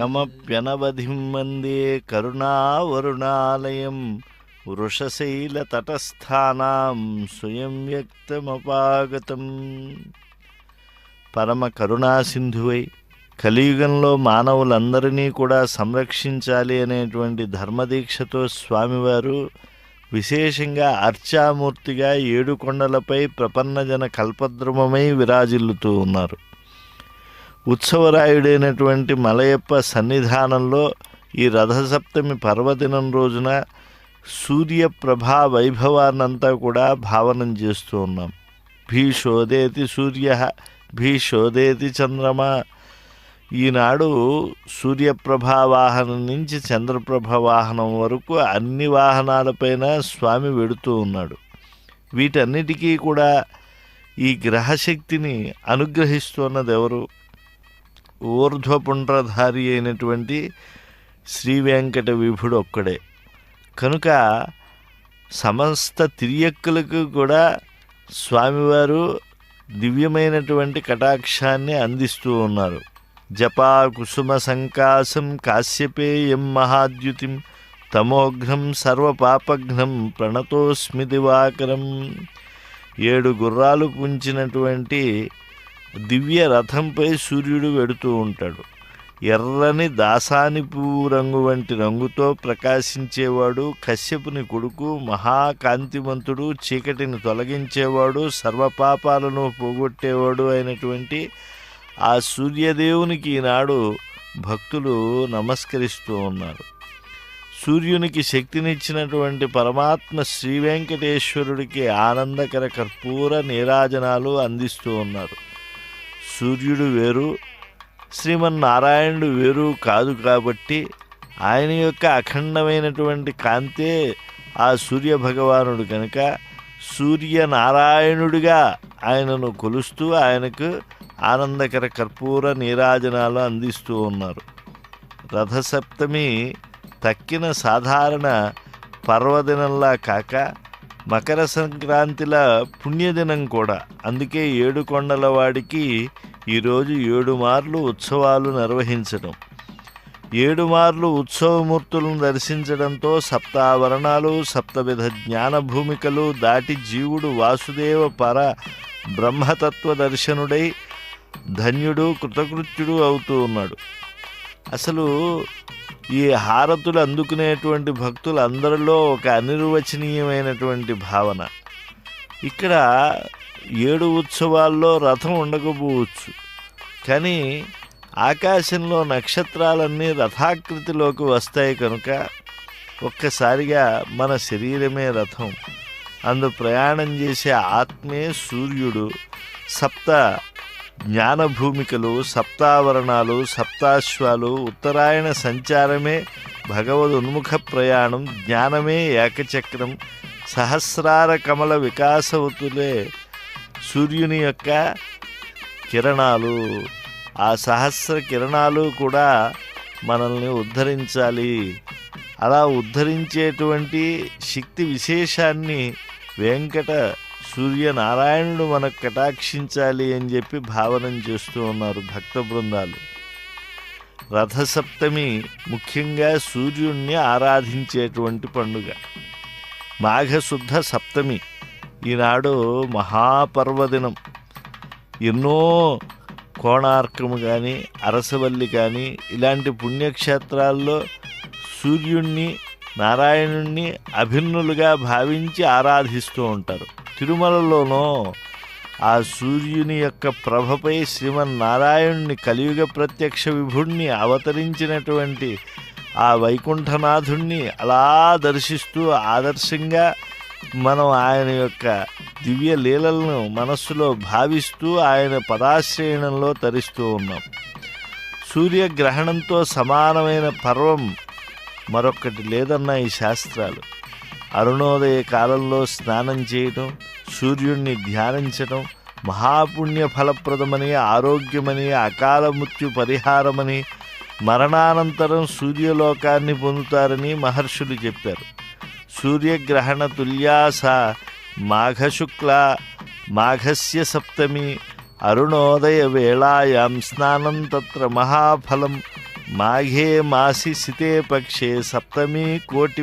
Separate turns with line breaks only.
కమప్యనవధిం వందే కరుణావరుణాలయం వృషశైలతటస్థానాం స్వయం వ్యక్తమపాగతం పరమ కరుణాసింధువై కలియుగంలో మానవులందరినీ కూడా సంరక్షించాలి అనేటువంటి ధర్మదీక్షతో స్వామివారు విశేషంగా అర్చామూర్తిగా ఏడు కొండలపై ప్రపన్నజన కల్పద్రుమమై విరాజిల్లుతూ ఉన్నారు. ఉత్సవరాయుడైనటువంటి మలయప్ప సన్నిధానంలో ఈ రథసప్తమి పర్వదినం రోజున సూర్యప్రభా వైభవాన్నంతా కూడా భావనం చేస్తూ ఉన్నాం. భీషోదేతి సూర్య భీషోదేతి చంద్రమ. ఈనాడు సూర్యప్రభా వాహనం నుంచి చంద్రప్రభ వాహనం వరకు అన్ని వాహనాలపైన స్వామి వెడుతూ ఉన్నాడు. వీటన్నిటికీ కూడా ఈ గ్రహశక్తిని అనుగ్రహిస్తున్నది ఎవరు ఊర్ధ్వపుండ్రధారి అయినటువంటి శ్రీ వెంకట విభుడు ఒక్కడే. కనుక సమస్త తిరియక్కులకు కూడా స్వామివారు దివ్యమైనటువంటి కటాక్షాన్ని అందిస్తూ ఉన్నారు. జపా కుసుమ సంకాసం కాశ్యపేయం మహాద్యుతిం తమోఘ్నం సర్వపాపఘ్నం ప్రణతోస్మి దివాకరం. ఏడు గుర్రాలు పుంచినటువంటి దివ్య రథంపై సూర్యుడు వెడుతూ ఉంటాడు. ఎర్రని దాసాని పువ్వు రంగు వంటి రంగుతో ప్రకాశించేవాడు కశ్యపుని కొడుకు మహాకాంతివంతుడు చీకటిని తొలగించేవాడు సర్వపాపాలను పోగొట్టేవాడు అయినటువంటి ఆ సూర్యదేవునికి ఈనాడు భక్తులు నమస్కరిస్తూ ఉన్నారు. సూర్యునికి శక్తినిచ్చినటువంటి పరమాత్మ శ్రీ వెంకటేశ్వరుడికి ఆనందకర కర్పూర నీరాజనాలు అందిస్తూ ఉన్నారు. సూర్యుడు వేరు శ్రీమన్నారాయణుడు వేరు కాదు కాబట్టి ఆయన యొక్క అఖండమైనటువంటి కాంతే ఆ సూర్య భగవానుడు కనుక సూర్యనారాయణుడిగా ఆయనను కొలుస్తూ ఆయనకు ఆనందకర కర్పూర నీరాజనాలు అందిస్తూ ఉన్నారు. రథసప్తమి తక్కిన సాధారణ పర్వదినంలా కాక మకర సంక్రాంతిల పుణ్యదినం కూడా. అందుకే ఏడు కొండల వాడికి ఈరోజు ఏడు మార్లు ఉత్సవాలు నిర్వహించడం. ఏడు మార్లు ఉత్సవమూర్తులను దర్శించడంతో సప్తావరణాలు సప్తవిధ జ్ఞాన భూమికలు దాటి జీవుడు వాసుదేవ పర బ్రహ్మతత్వ దర్శనుడై ధన్యుడు కృతకృత్యుడు అవుతూ ఉన్నాడు. అసలు ఈ హారతులు అందుకునేటువంటి భక్తులు అందరిలో ఒక అనిర్వచనీయమైనటువంటి భావన. ఇక్కడ ఏడు ఉత్సవాల్లో రథం ఉండకపోవచ్చు. కానీ ఆకాశంలో నక్షత్రాలన్నీ రథాకృతిలోకి వస్తాయి కనుక ఒక్కసారిగా మన శరీరమే రథం. అందు ప్రయాణం చేసే ఆత్మే సూర్యుడు. సప్త జ్ఞానభూమికలు సప్తావరణాలు సప్తాశ్వాలు ఉత్తరాయణ సంచారమే భగవద్ ఉన్ముఖ ప్రయాణం జ్ఞానమే ఏకచక్రం. సహస్రార కమల వికాసవతులే సూర్యుని యొక్క కిరణాలు ఆ సహస్ర కిరణాలు కూడా మనల్ని ఉద్ధరించాలి. అలా ఉద్ధరించేటువంటి శక్తి విశేషాన్ని వెంకట సూర్యనారాయణుడు మనకు కటాక్షించాలి అని చెప్పి భావనం చేస్తూ ఉన్నారు భక్త బృందాలు. రథసప్తమి ముఖ్యంగా సూర్యుణ్ణి ఆరాధించేటువంటి పండుగ. మాఘశుద్ధ సప్తమి. ఈనాడు మహాపర్వదినం. ఎన్నో కోణార్కము కానీ అరసవల్లి కానీ ఇలాంటి పుణ్యక్షేత్రాల్లో సూర్యుణ్ణి నారాయణుణ్ణి అభిన్నులుగా భావించి ఆరాధిస్తూ ఉంటారు. తిరుమలలోనో ఆ సూర్యుని యొక్క ప్రభపై శ్రీమన్నారాయణుని కలియుగ ప్రత్యక్ష విభుణ్ణి అవతరించినటువంటి ఆ వైకుంఠనాథుణ్ణి అలా దర్శిస్తూ ఆదర్శంగా మనం ఆయన యొక్క దివ్య లీలలను మనస్సులో భావిస్తూ ఆయన పదాశ్రయణంలో తరిస్తూ ఉన్నాం. సూర్యగ్రహణంతో సమానమైన పర్వం మరొకటి లేదన్న ఈ శాస్త్రాలు. అరుణోదయ కాలంలో స్నానం చేయటం సూర్యుణ్ణి ధ్యానించటం మహాపుణ్య ఫలప్రదమని ఆరోగ్యమని అకాల మృత్యు పరిహారమని మరణానంతరం సూర్యలోకాన్ని పొందుతారని మహర్షులు చెప్పారు. సూర్యగ్రహణ తుల్యాస మాఘశుక్ల మాఘస్య సప్తమి అరుణోదయ వేళాయాం స్నానం తత్ర మహాఫలం మాఘే మాసి సితే పక్షే సప్తమీ కోటి